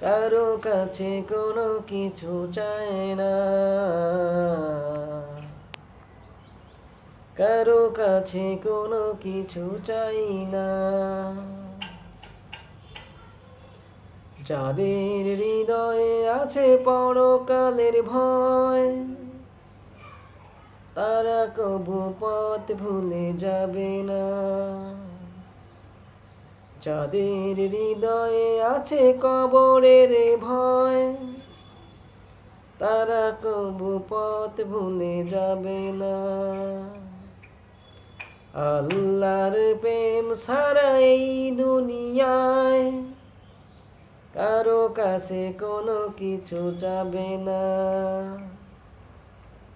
কারও কাছে কোনো কিছু চায় না। কারও কাছে কোনো কিছু চাই না। যাদের হৃদয়ে আছে পরকালের ভয়, তারা কবু পথ ভুলে যাবে না। যাদের হৃদয়ে আছে কবরের ভয়, তারা কবু পথ ভুলে যাবে না। আল্লাহর প্রেম সারা এই দুনিয়ায় কারও কাছে কোনো কিছু যাবে না।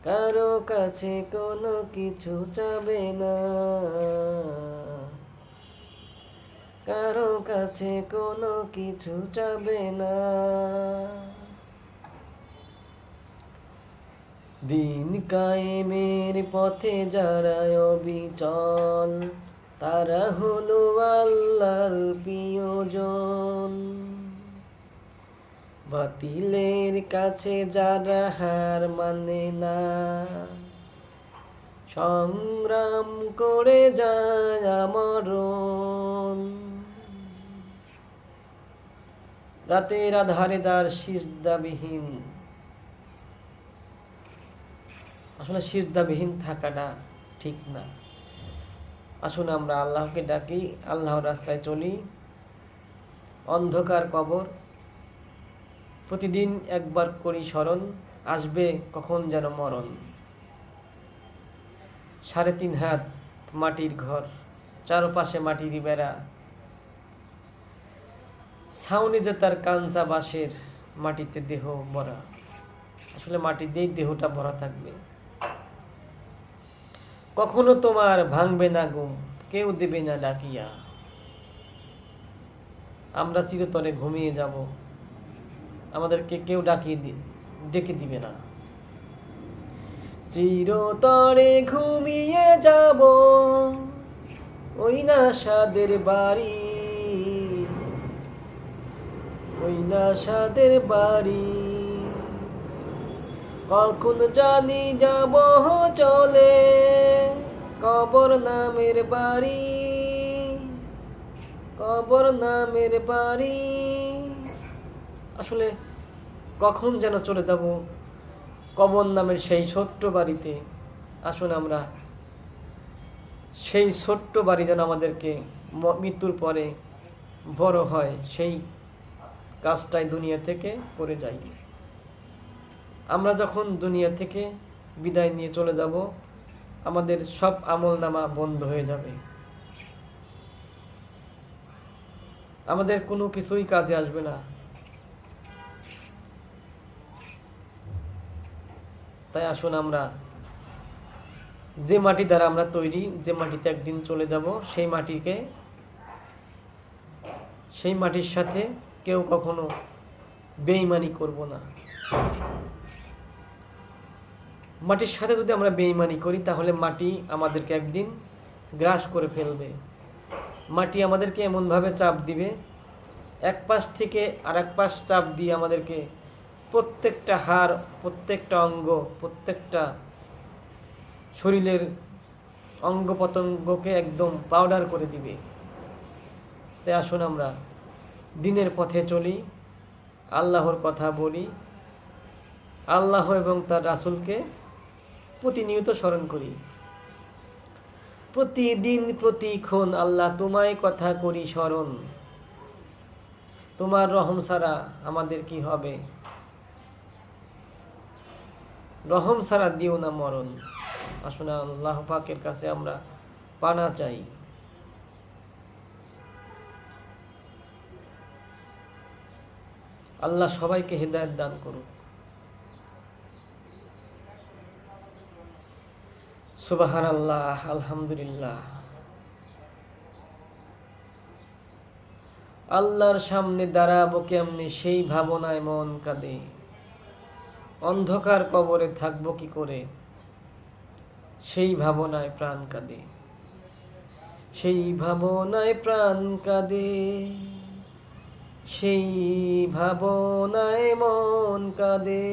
কারও কাছে কোনো কিছু যাবে না। কারও কাছে কোনো কিছু যাবে না। দিন কায়েমের পথে যারা অবিচল, তারা হলো আল্লাহর প্রিয়জন। বাতিলের কাছে যারা হার মানে না, সংগ্রাম করে যায় মরণ রাতের আধারে তার সিজদাবিহীন, আসলে সিজদাবিহীন থাকাটা ঠিক না। আসুন আমরা আল্লাহকে ডাকি, আল্লাহর রাস্তায় চলি। অন্ধকার কবর, প্রতিদিন একবার করি স্মরণ, আসবে কখন যেন মরণ। সাড়ে তিন হাত মাটির ঘর, চারপাশে মাটির বেড়া ছাউনি যে তার কাঞ্চা বাঁশের মাটিতে দেহ ভরা। আসলে মাটি দিয়েই দেহটা ভরা থাকবে। কখনো তোমার ভাঙবে না ঘুম, কেউ দেবে না ডাকিয়া। আমরা চিরতরে ঘুমিয়ে যাব। আমাদেরকে কেউ ডাকিয়ে ডেকে দিবে না। চিরতরে ঘুমিয়ে যাব। ওই না সাদের বাড়ি ওই না সাদের বাড়ি। কখন জানি যাব চলে, কবর নামের বাড়ি। কবর নামের বাড়ি। আসলে কখন যেন চলে যাব? কবর নামের সেই ছোট্ট বাড়িতে। আসুন আমরা সেই ছোট্ট বাড়ি যেন আমাদেরকে মৃত্যুর পরে বড় হয়, সেই কাজটাই দুনিয়া থেকে করে যাই। আমরা যখন দুনিয়া থেকে বিদায় নিয়ে চলে যাব, আমাদের সব আমল নামা বন্ধ হয়ে যাবে। আমাদের কোনো কিছুই কাজে আসবে না। তাই আসুন আমরা, যে মাটি দ্বারা আমরা তৈরি, যে মাটিতে একদিন চলে যাব, সেই মাটিকে, সেই মাটির সাথে কেউ কখনো বেইমানি করব না। মাটির সাথে যদি আমরা বেইমানি করি, তাহলে মাটি আমাদেরকে একদিন গ্রাস করে ফেলবে। মাটি আমাদেরকে এমনভাবে চাপ দিবে, এক পাশ থেকে আর এক পাশ চাপ দিয়ে আমাদেরকে প্রত্যেকটা হাড়, প্রত্যেকটা অঙ্গ, প্রত্যেকটা শরীরের অঙ্গ প্রত্যঙ্গকে একদম পাউডার করে দিবে। তাই আসুন আমরা দিনের পথে চলি, আল্লাহর কথা বলি, আল্লাহ এবং তার রাসূলকে প্রতিনিয়ত স্মরণ করি। প্রতিদিন, প্রতিক্ষণ আল্লাহ তোমায় কথা করি স্মরণ। তোমার রহম ছাড়া আমাদের কি হবে? রহম ছাড়া দিও না মরণ। আসলে আল্লাহ পাকের কাছে আমরা পানা চাই। আল্লাহ সবাইকে হেদায়ত দান করুক। সুবাহান আল্লাহ আলহামদুলিল্লাহ। আল্লাহর সামনে দাঁড়াবো কেমনি? সেই ভাবনায় মন কাঁদে। অন্ধকার কবরে থাকব কি করে? সেই ভাবনায় প্রাণ কাঁদে। সেই ভাবনায় প্রাণ কাঁদে। সেই ভাবনায় মন কাঁদে।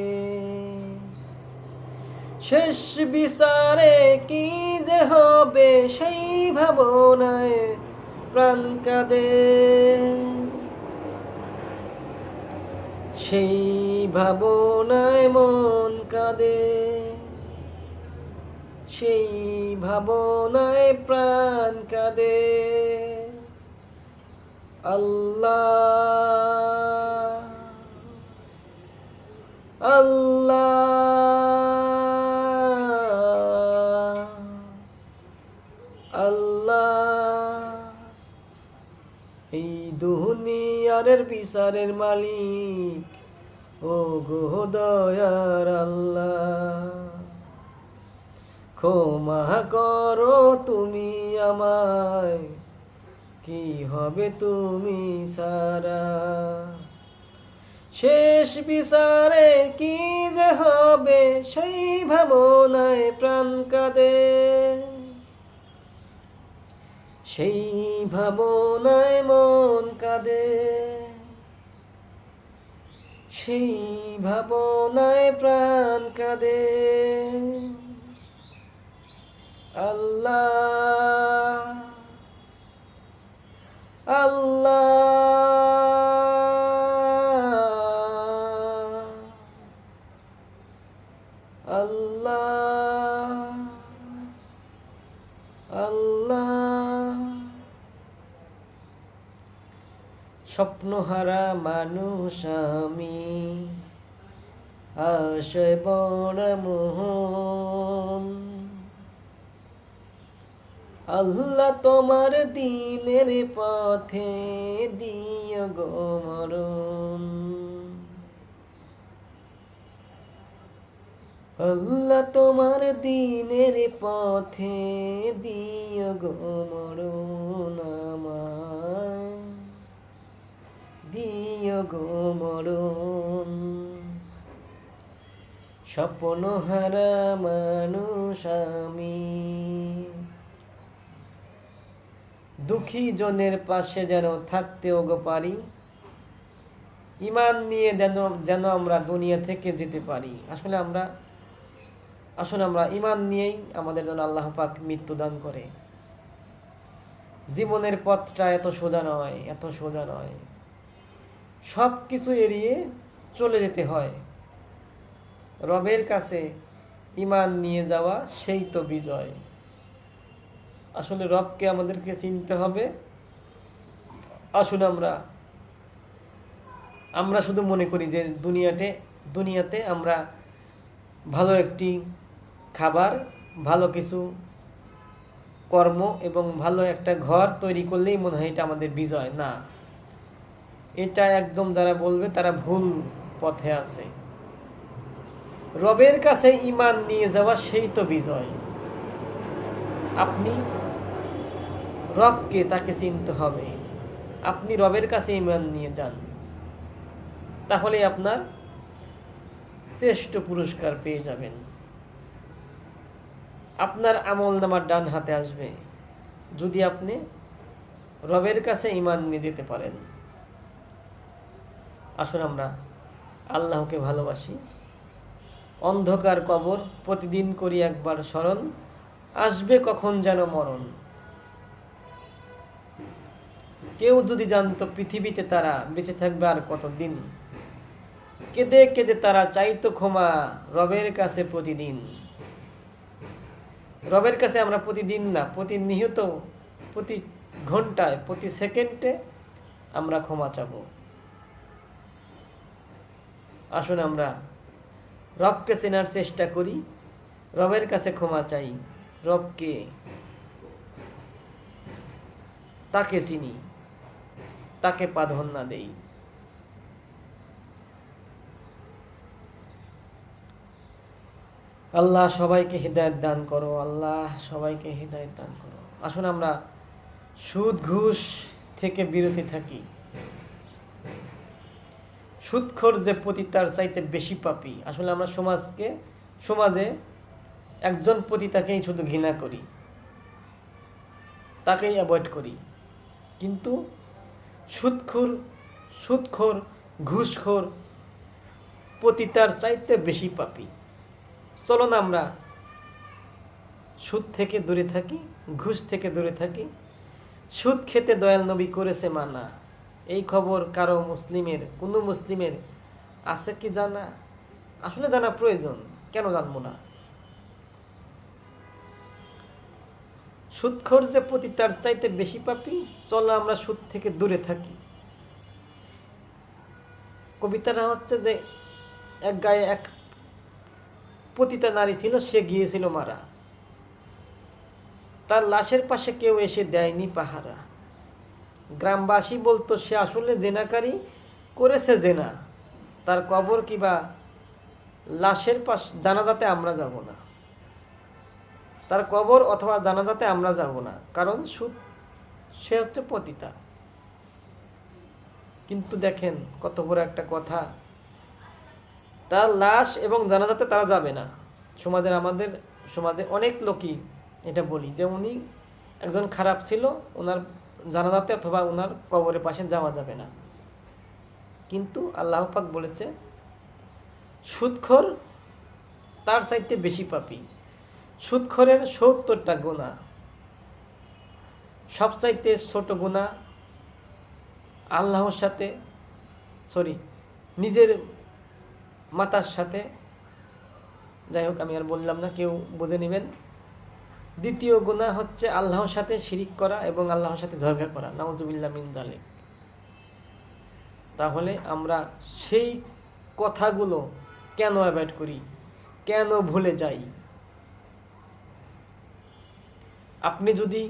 শেষ বিচারে কি যে হবে সেই ভাবনায় প্রাণ কাঁদে। সেই ভাবনায় মন কাঁদে। সেই ভাবনায় প্রাণ কাঁদে। আল্লাহ আল্লাহ। আল্লাহ। এই দুনিয়ারের বিচারের মালিক। ও গো দয়ার আল্লাহ। ক্ষমা করো তুমি আমায়। কি হবে তুমি সারা? শেষ বিচারে কি যে হবে সেই ভাবনায় প্রাণ কাঁদে। সেই ভাবনায় মন কাঁদে। সেই ভাবনায় প্রাণ কাঁদে। আল্লাহ আল্লাহ। স্বপ্নহারা মানুষ আমি। আশয় বড় মোহন। আল্লাহ তোমার দিনের পথে দিয় গো মরণ। আল্লাহ তোমার দিনের পথে দিয় গো মরণ আমায় দিয় গো মরণ। স্বপ্ন হারা মানুষ আমি। দুঃখী জনের পাশে যেন থাকতেও গো পারি। ইমান নিয়ে যেন যেন আমরা দুনিয়া থেকে যেতে পারি। আসলে আমরা আসলে আমরা ইমান নিয়েই আমাদের জন্য আল্লাহ পাক মৃত্যু দান করে। জীবনের পথটা এত সোজা নয়, এত সোজা নয়। সব কিছু এড়িয়ে চলে যেতে হয়। রবের কাছে ইমান নিয়ে যাওয়া সেই তো বিজয়। আসলে রবকে আমাদেরকে চিনতে হবে। আসলে আমরা আমরা শুধু মনে করি যে দুনিয়াতে দুনিয়াতে আমরা ভালো একটি খাবার, ভালো কিছু কর্ম এবং ভালো একটা ঘর তৈরি করলেই মনে হয় এটা আমাদের বিজয়। না এটা একদম যারা বলবে, তারা ভুল পথে আছে। রবের কাছে ইমান নিয়ে যাওয়া, সেই তো বিজয়। আপনি রবকে তাকে চিনতে হবে। আপনি রবের কাছে ইমান নিয়ে যান। তাহলে আপনার শ্রেষ্ঠ পুরস্কার পেয়ে যাবেন। আপনার আমল নামার ডান হাতে আসবে। যদি আপনি রবের কাছে ইমান নিয়ে যেতে পারেন। আসুন আমরা আল্লাহকে ভালোবাসি। অন্ধকার কবর প্রতিদিন করি একবার স্মরণ, আসবে কখন যেন মরণ। কেউ যদি জানতো পৃথিবীতে তারা বেঁচে থাকবে আর কতদিন? কেঁদে কেঁদে তারা চাইতো ক্ষমা রবের কাছে প্রতিদিন। রবের কাছে আমরা প্রতিদিন না, প্রতিনিয়ত, প্রতি ঘন্টায়, প্রতি সেকেন্ডে আমরা ক্ষমা চাব। আসুন আমরা। রবকে চেনার চেষ্টা করি। রবের কাছে ক্ষমা চাই। রবকে তাকে চিনি। তাকে প্রাধান্য দেই। আল্লাহ সবাইকে হৃদায়ত দান করো। আল্লাহ সবাইকে হৃদায়ত দান করো। আসুন আমরা সুদ, ঘুষ থেকে বিরতি থাকি। সুদখোর যে পতি তার চাইতে বেশি পাপি। আসলে আমরা সমাজকে, সমাজে একজন পতিতাকেই শুধু ঘৃণা করি, তাকেই অ্যাভয়েড করি। কিন্তু সুদখোর সুদখোর ঘুষখোর পতিতার চাইতে বেশি পাপি। চলো না আমরা সুদ থেকে দূরে থাকি, ঘুষ থেকে দূরে থাকি। সুদ খেতে দয়াল নবী করেছে মানা। এই খবর কারও মুসলিমের, কোনো মুসলিমের আছে কি জানা? আসলে জানা প্রয়োজন, কেন জানব না? সুদখোর যে প্রতি তার চাইতে বেশি পাপি, চলো আমরা সুদ থেকে দূরে থাকি। কবিতাটা হচ্ছে যে, এক গায়ে এক পতিতা নারী ছিল, সে গিয়েছিল মারা। তার লাশের পাশে কেউ এসে দেয়নি পাহারা। গ্রামবাসী বলতো, সে আসলে জেনাকারী, করেছে জেনা। তার কবর কিবা লাশের পাশ, জানাজাতে আমরা যাব না। তার কবর অথবা জানাজাতে আমরা যাব না। কারণ সুদ, সে হচ্ছে পতিতা। কিন্তু দেখেন কত বড় একটা কথা। তার লাশ এবং জানাজাতে তারা যাবে না। সমাজের আমাদের সমাজে অনেক লোকই এটা বলি যে উনি একজন খারাপ ছিল, ওনার জানাজাতে অথবা ওনার কবরের পাশে যাওয়া যাবে না। কিন্তু আল্লাহ পাক বলেছে, সুদখোর তার চাইতে বেশি পাপি। সুদখোরের সত্তরটা গুণা সবচাইতে ছোট গুণা আল্লাহর সাথে, সরি, নিজের মাতার সাথে। যাই হোক, আমি আর বললাম না, কেউ বুঝে নেবেন। দ্বিতীয় গুণা হচ্ছে আল্লাহর সাথে শিরিক করা এবং আল্লাহর সাথে ঝগড়া করা। নওয়াজুবিল্লাহ মিন জালিক তাহলে আমরা সেই কথাগুলো কেন অ্যাভয়েড করি? কেন ভুলে যাই? আপনি যদি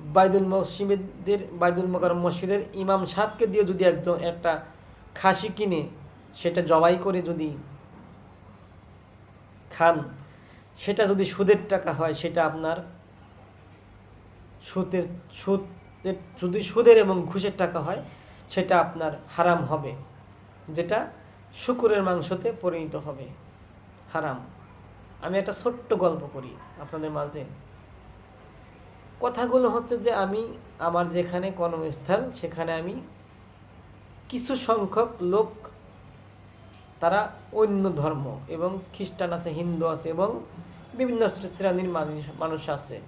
বাইদুল মসজিদের, বাইদুল মকরম মসজিদের ইমাম সাহেবকে দিয়ে যদি একজন একটা খাসি কিনে, সেটা জবাই করে যদি খান, সেটা যদি সুদের টাকা হয়, সেটা আপনার সুদের সুদের যদি সুদের এবং ঘুষের টাকা হয়, সেটা আপনার হারাম হবে, যেটা শুকুরের মাংসতে পরিণত হবে, হারাম। আমি একটা ছোট্ট গল্প করি আপনাদের মাঝে। কথাগুলো হচ্ছে যে আমি, আমার যেখানে কর্মস্থল, সেখানে আমি কিছু সংখ্যক লোক তারা অন্য ধর্ম এবং খ্রিস্টান আছে, হিন্দু আছে এবং বিভিন্ন শ্রেণির মানুষ আছে।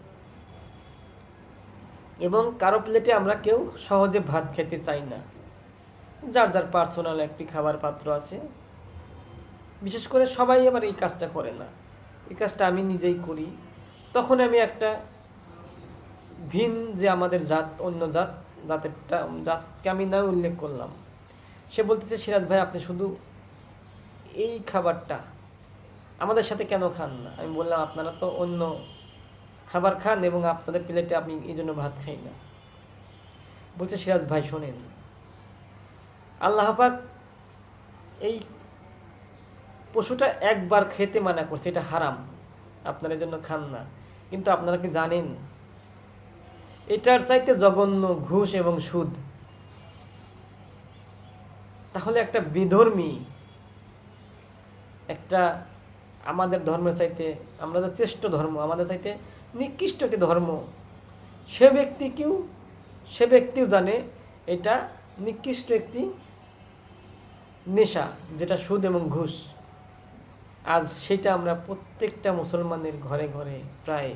এবং কারও প্লেটে আমরা কেউ সহজে ভাত খেতে চাই না। যার যার পার্সোনাল একটি খাবার পাত্র আছে। বিশেষ করে সবাই আবার এই কাজটা করে না। এই কাজটা আমি নিজেই করি। তখন আমি একটা ভিন যে আমাদের জাত, অন্য জাত, জাতেরটা, জাতকে আমি না উল্লেখ করলাম। সে বলতেছে, সিরাজ ভাই, আপনি শুধু এই খাবারটা আমাদের সাথে কেন খান না? আমি বললাম, আপনারা তো অন্য খাবার খান এবং আপনাদের প্লেটে আপনি এই জন্য ভাত খাই না। বলছে, সিরাজ ভাই, শোনেন। আল্লাহ পাক এই পশুটা একবার খেতে মানা করছে, এটা হারাম। আপনারা জন্য খান না। কিন্তু আপনারা কি জানেন? এটার চাইতে জঘন্য ঘুষ এবং সুদ। তাহলে একটা বিধর্মী একটা আমাদের ধর্মের চাইতে, আমরা যে শ্রেষ্ঠ ধর্ম, আমাদের চাইতে নিকৃষ্ট একটি ধর্ম, সে ব্যক্তি কেউ, সে ব্যক্তিও জানে এটা নিকৃষ্ট একটি নেশা, যেটা সুদ এবং ঘুষ। আজ সেটা আমরা প্রত্যেকটা মুসলমানের ঘরে ঘরে প্রায়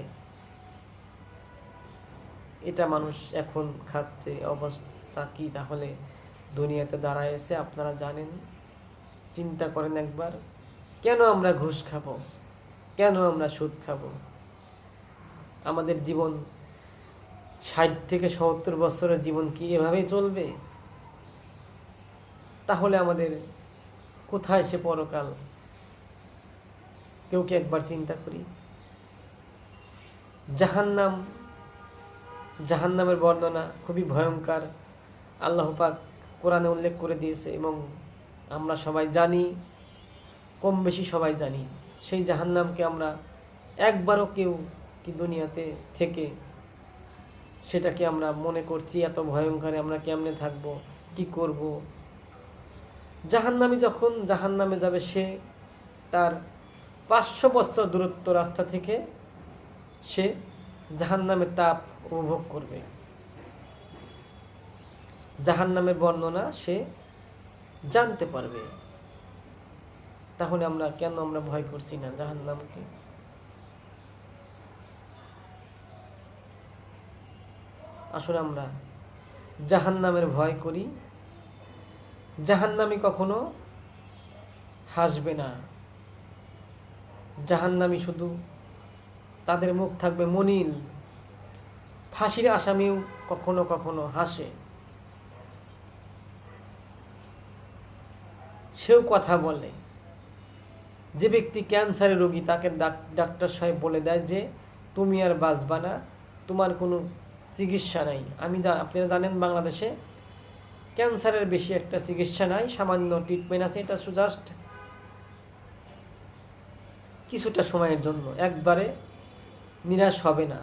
এটা মানুষ এখন খাচ্ছে, অবস্থা কি তাহলে দুনিয়াতে দাঁড়ায়ছে আপনারা জানেন। চিন্তা করেন একবার। কেন আমরা ঘুষ খাব? কেন আমরা সুদ খাব? আমাদের জীবন ষাট থেকে সত্তর বছরের জীবন কি এভাবেই চলবে? তাহলে আমাদের কোথায় সে পরকাল? কেউ কি একবার চিন্তা করি? জাহান্নাম, জাহান্নামের বর্ণনা খুবই ভয়ঙ্কর। আল্লাহ পাক কোরআনে উল্লেখ করে দিয়েছে এবং আমরা সবাই জানি কম বেশি সবাই জানি, সেই জাহান্নামকে আমরা একবারও কেউ কি দুনিয়াতে থেকে সেটাকে আমরা মনে করছি, এত ভয়ঙ্কর আমরা কেমনে থাকব, কি করব? জাহান্নামী যখন জাহান্নামে যাবে সে তার পাঁচশো বছর দূরত্ব রাস্তা থেকে সে জাহান্নামের তাপ উপভোগ করবে। জাহান্নামের বর্ণনা সে জানতে পারবে। তাহলে আমরা কেন আমরা ভয় করছি না? জাহান্নামকে আসলে আমরা জাহান্নামের ভয় করি। জাহান্নামি কখনো হাসবে না। জাহান্নামি শুধু তাদের মুখ থাকবে মনিল ফাঁসির আসামিও কখনো কখনো হাসে। সেও কথা বলে। যে ব্যক্তি ক্যান্সারের রোগী, তাকে ডাক- ডাক্তার সাহেব বলে দেয় যে, তুমি আর বাঁচবা না, তোমার কোনো চিকিৎসা নাই। আমি আপনারা জানেন বাংলাদেশে ক্যান্সারের বেশি একটা চিকিৎসা নাই, সামান্য ট্রিটমেন্ট আছে, এটা জাস্ট কিছুটা সময়ের জন্য। একবারে নিরাশ হবে না।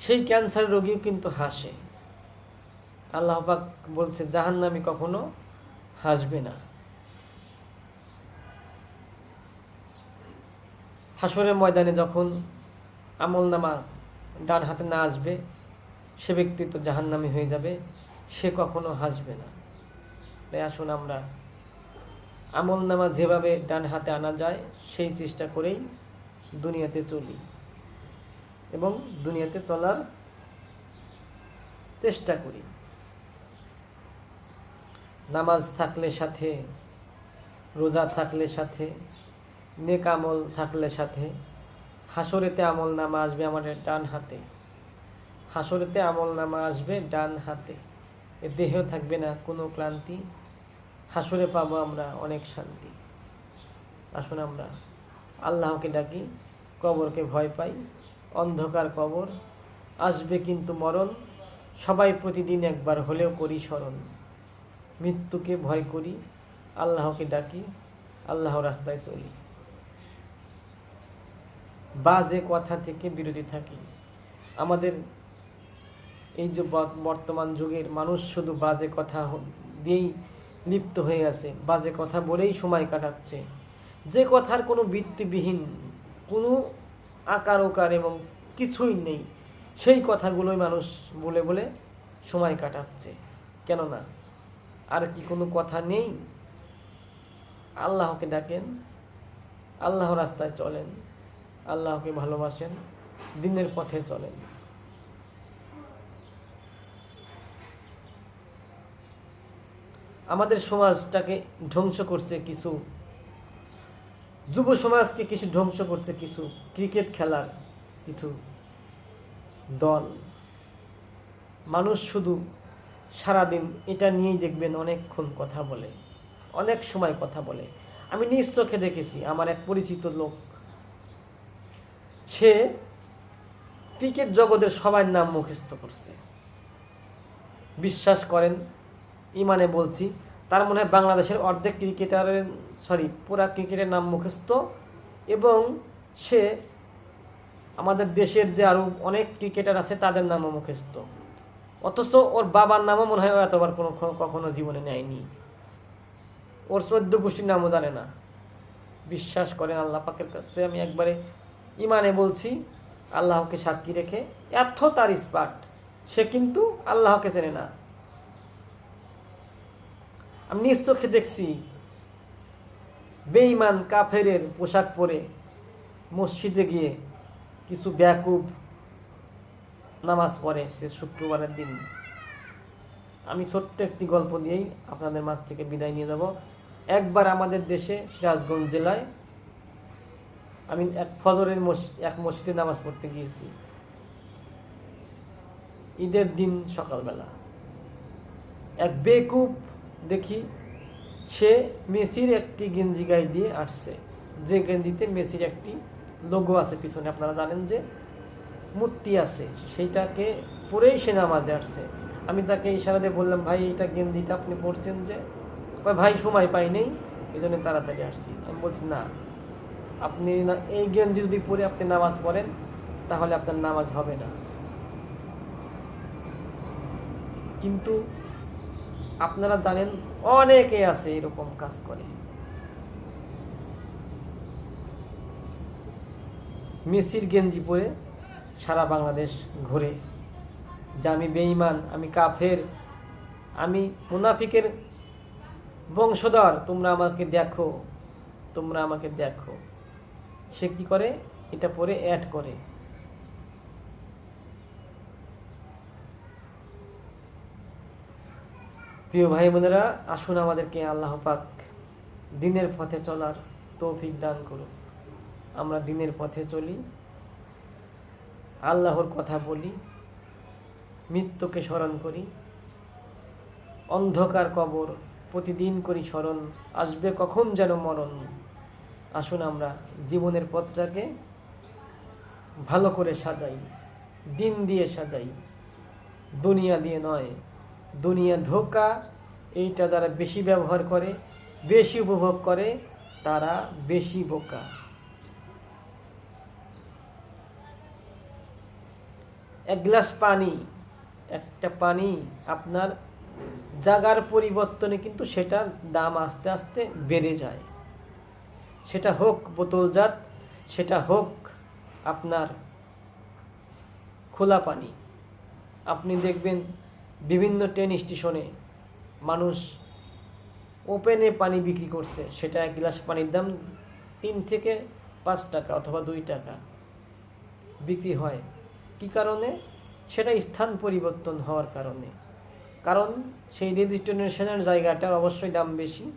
সেই ক্যান্সার রোগীও কিন্তু হাসে। আল্লাহবাক বলছে, জাহান্নামি কখনো হাসবে না। হাসরের ময়দানে যখন আমল নামা ডান হাতে না আসবে, সে ব্যক্তি তো জাহান্নামি হয়ে যাবে, সে কখনো হাসবে না। তাই আসুন আমরা আমল নামা যেভাবে ডান হাতে আনা যায়, সেই চেষ্টা করেই দুনিয়াতে চলি এবং দুনিয়াতে চলার চেষ্টা করি। নামাজ থাকলে সাথে, রোজা থাকলে সাথে নেক আমল থাকলে সাথে। হাসরেতে আমল নামা আসবে আমাদের ডান হাতে। হাসরেতে আমল নামা আসবে ডান হাতে। এ দেহেও থাকবে না কোনো ক্লান্তি। হাসরে পাবো আমরা অনেক শান্তি। আসুন আমরা আল্লাহকে ডাকি, কবরকে ভয় পাই, অন্ধকার কবর। আসবে কিন্তু মরণ। সবাই প্রতিদিন একবার হলেও করি স্মরণ। মৃত্যুকে ভয় করি, আল্লাহকে ডাকি আল্লাহ রাস্তায় চলি। বাজে কথা থেকে বিরতি থাকি। আমাদের এই যে বর্তমান যুগের মানুষ শুধু বাজে কথা দিয়েই লিপ্ত হয়ে আছে, বাজে কথা বলেই সময় কাটাচ্ছে। যে কথার কোনো বৃত্তিবিহীন কোনো আকার ওকার এবং কিছুই নেই, সেই কথাগুলোই মানুষ বলে বলে সময় কাটাচ্ছে। কেননা, আর কি কোনো কথা নেই? আল্লাহকে ডাকেন আল্লাহ রাস্তায় চলেন। আল্লাহকে ভালোবাসেন, দিনের পথে চলেন। আমাদের সমাজটাকে ধ্বংস করছে কিছু, যুব সমাজকে কিছু ধ্বংস করছে কিছু, ক্রিকেট খেলার কিছু দল। মানুষ শুধু সারাদিন এটা নিয়েই দেখবেন অনেকক্ষণ কথা বলে, অনেক সময় কথা বলে। আমি নিজ চোখে দেখেছি, আমার এক পরিচিত লোক সে ক্রিকেট জগতের সবার নাম মুখস্থ করছে। বিশ্বাস করেন, ইমানে বলছি, তার মনে হয় বাংলাদেশের অর্ধেক ক্রিকেটারের সরি পুরা ক্রিকেটের নাম মুখস্থ এবং সে আমাদের দেশের যে আরও অনেক ক্রিকেটার আছে, তাদের নামও মুখস্থ। অথচ ওর বাবার নামও মনে হয় এতবার কোনো কখনো জীবনে নেয়নি। ওর চোদ্দ গোষ্ঠীর নামও জানে না। বিশ্বাস করেন, আল্লাহ পাকের কাছে আমি একবারে ইমানে বলছি, আল্লাহকে সাক্ষী রেখে, এত তার স্পাট সে কিন্তু আল্লাহকে চেনে না। আমি নিজ চোখে দেখছি, বেঈমান কাফেরের পোশাক পরে মসজিদে গিয়ে কিছু ব্যাকুব নামাজ পড়ে সে শুক্রবারের দিন। আমি ছোট্ট একটি গল্প দিয়েই আপনাদের মাঝ থেকে বিদায় নিয়ে যাব। একবার আমাদের দেশে সিরাজগঞ্জ জেলায় আমি এক ফজরের এক মসজিদে নামাজ পড়তে গিয়েছি। ঈদের দিন সকালবেলা। এক বেকুব দেখি সে মেসির একটি গেঞ্জি গায়ে দিয়ে আসছে যে গেঞ্জিতে মেসির একটি লোগো আছে পিছনে। আপনারা জানেন যে মূর্তি আছে। সেইটাকে পরেই সে নামাজে আসছে আমি তাকে ইশারা দিয়ে বললাম, ভাই এটা গেঞ্জিটা আপনি পড়ছেন যে? ভাই, সময় পাই নেই এই জন্য তাড়াতাড়ি আসছি আমি বলছি, না। আপনি এই গেঞ্জি যদি পরে আপনি নামাজ পড়েন, তাহলে আপনার নামাজ হবে না। কিন্তু আপনারা জানেন, অনেকে আছে এরকম কাজ করে। মেসির গেঞ্জি পরে সারা বাংলাদেশ ঘুরে। যে আমি বেঈমান, আমি কাফের, আমি মুনাফিকের বংশধর, তোমরা আমাকে দেখো, তোমরা আমাকে দেখো। সে কি করে? এটা পরে অ্যাড করে। প্রিয় ভাই বোনেরা, আসুন আমাদেরকে আল্লাহ পাক দিনের পথে চলার তৌফিক দান করুন। আমরা দিনের পথে চলি, আল্লাহর কথা বলি, মৃত্যুকে স্মরণ করি, অন্ধকার কবর প্রতিদিন করি স্মরণ, আসবে কখন যেন মরণ। আসুন আমরা জীবনের পথটাকে ভালো করে সাজাই, দিন দিয়ে সাজাই। দুনিয়া দিয়ে নয়, দুনিয়া ধোকা, এইটা যারা বেশি ব্যবহার করে, বেশি উপভোগ করে, তারা বেশি বোকা। এক গ্লাস পানি, একটা পানি আপনার জাগার পরিবর্তনে কিন্তু সেটার দাম আস্তে আস্তে বেড়ে যায়। সেটা হোক বোতলজাত সেটা হোক আপনার খোলা পানি। আপনি দেখবেন বিভিন্ন ট্রেন স্টেশনে মানুষ ওপেনে পানি বিক্রি করছে। সেটা এক গ্লাস পানির দাম তিন থেকে পাঁচ টাকা অথবা দুই টাকা বিক্রি হয়। কি কারণে? সেটা স্থান পরিবর্তন হওয়ার কারণে। কারণ সেই রেজিস্ট্রেশনের জায়গাটার অবশ্যই দাম বেশি।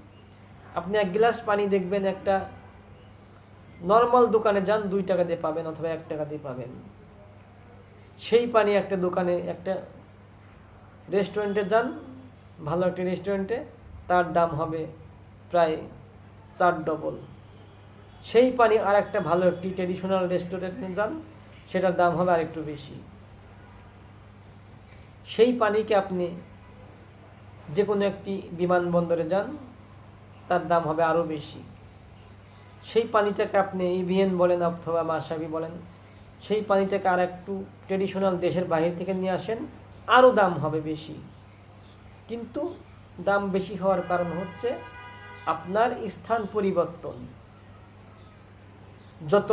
আপনি এক গ্লাস পানি দেখবেন একটা নর্মাল দোকানে যান, দুই টাকা দিয়ে পাবেন অথবা এক টাকা দিয়ে পাবেন। সেই পানি একটা দোকানে, একটা রেস্টুরেন্টে যান, ভালো একটি রেস্টুরেন্টে, তার দাম হবে প্রায় চার ডবল। সেই পানি আর একটা ভালো একটি ট্রেডিশনাল রেস্টুরেন্টে যান, সেটার দাম হবে আরেকটু বেশি। সেই পানিকে আপনি যে কোনো একটি বিমানবন্দরে যান, তার দাম হবে আরও বেশি। সেই পানিটাকে আপনি ইভিএন বলেন অথবা মাসাবি বলেন, সেই পানিটাকে আর একটু ট্রেডিশনাল দেশের বাহির থেকে নিয়ে আসেন, আরও দাম হবে বেশি। কিন্তু দাম বেশি হওয়ার কারণ হচ্ছে আপনার স্থান পরিবর্তন। যত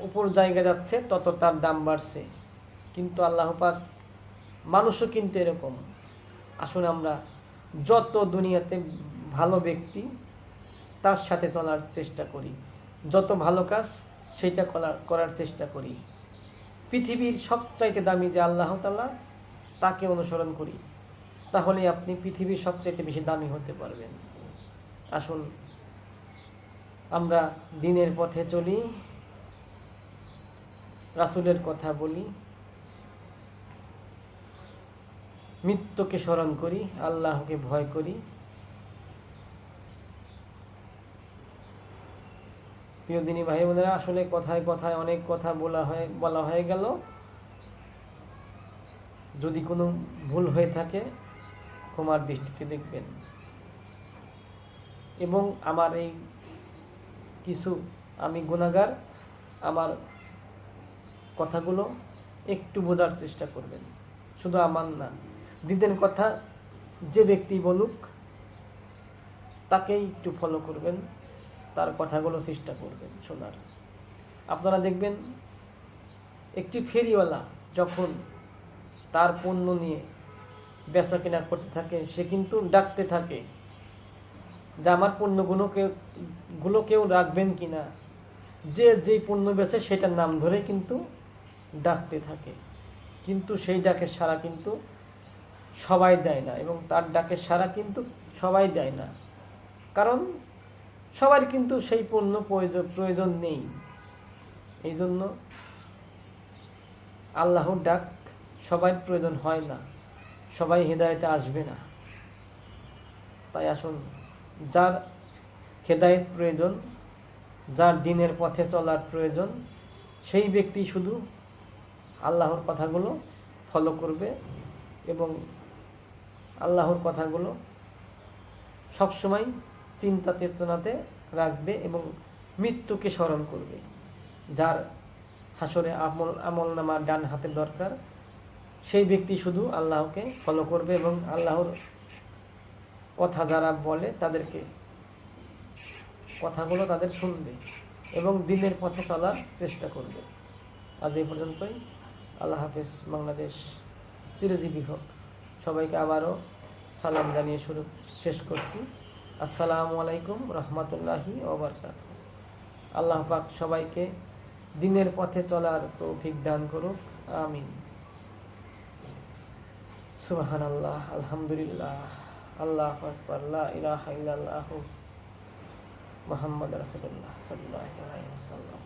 উপর জায়গা যাচ্ছে, তত তার দাম বাড়ছে। কিন্তু আল্লাহ পাক মানুষও কিন্তু এরকম। আসুন আমরা যত দুনিয়াতে ভালো ব্যক্তি তার সাথে চলার চেষ্টা করি। যত ভালো কাজ, সেটা করার চেষ্টা করি। পৃথিবীর সবচাইতে দামি যে আল্লাহ তাল্লাহ তাকে অনুসরণ করি। তাহলে আপনি পৃথিবীর সবচাইতে বেশি দামি হতে পারবেন। আসুন, আমরা দিনের পথে চলি। রাসুলের কথা বলি। মৃত্যুকে স্মরণ করি, আল্লাহকে ভয় করি। প্রিয় দিনী ভাই বোনেরা, আসলে কথায় কথায় অনেক কথা বলা হয়ে বলা হয়ে গেল। যদি কোনো ভুল হয়ে থাকে, ক্ষমার দৃষ্টিতে দেখবেন। এবং আমার এই কিছু, আমি গুণাগার, আমার কথাগুলো একটু বোঝার চেষ্টা করবেন। শুধু আমার না দিদের কথা যে ব্যক্তি বলুক, তাকেই একটু ফলো করবেন। তার কথাগুলো চেষ্টা করবেন শোনার। আপনারা দেখবেন, একটি ফেরিওয়ালা যখন তার পণ্য নিয়ে বেচা কেনা করতে থাকে, সে কিন্তু ডাকতে থাকে যে আমার পণ্যগুলো কেউ, গুলো কেউ রাখবেন কি না যে, যেই পণ্য বেছে সেটার নাম ধরে কিন্তু ডাকতে থাকে। কিন্তু সেই ডাকের সারা কিন্তু সবাই দেয় না এবং তার ডাকের সারা কিন্তু সবাই দেয় না। কারণ সবার কিন্তু সেই পণ্য প্রয়োজন প্রয়োজন নেই। এই জন্য আল্লাহর ডাক সবাই প্রয়োজন হয় না, সবাই হেদায়তে আসবে না। তাই আসুন, যার হেদায়েত প্রয়োজন, যার দিনের পথে চলার প্রয়োজন, সেই ব্যক্তি শুধু আল্লাহর কথাগুলো ফলো করবে এবং আল্লাহর কথাগুলো সবসময় চিন্তা চেতনাতে রাখবে এবং মৃত্যুকে স্মরণ করবে। যার হাসরে আমল আমল নামা ডান হাতের দরকার, সেই ব্যক্তি শুধু আল্লাহকে ফলো করবে এবং আল্লাহর কথা যারা বলে তাদেরকে কথাগুলো তাদের শুনবে এবং দিনের পথে চলার চেষ্টা করবে। আজ এই পর্যন্তই। আল্লাহ হাফেজ। বাংলাদেশ চিরজীবী হোক। সবাইকে আবারও সালাম জানিয়ে শুরু শেষ করছি। আসসালামু আলাইকুম রহমতুল্লাহি ওবরকাত আল্লাহ পাক সবাইকে দিনের পথে চলার তৌফিক দান করুক, আমিন। সুবাহান আল্লাহ আলহামদুলিল্লাহ, আল্লাহ আকবর ইলাহ ইহু মোহাম্মদ মুহাম্মদ সাল্লাহ ওয়াসাল্লাম।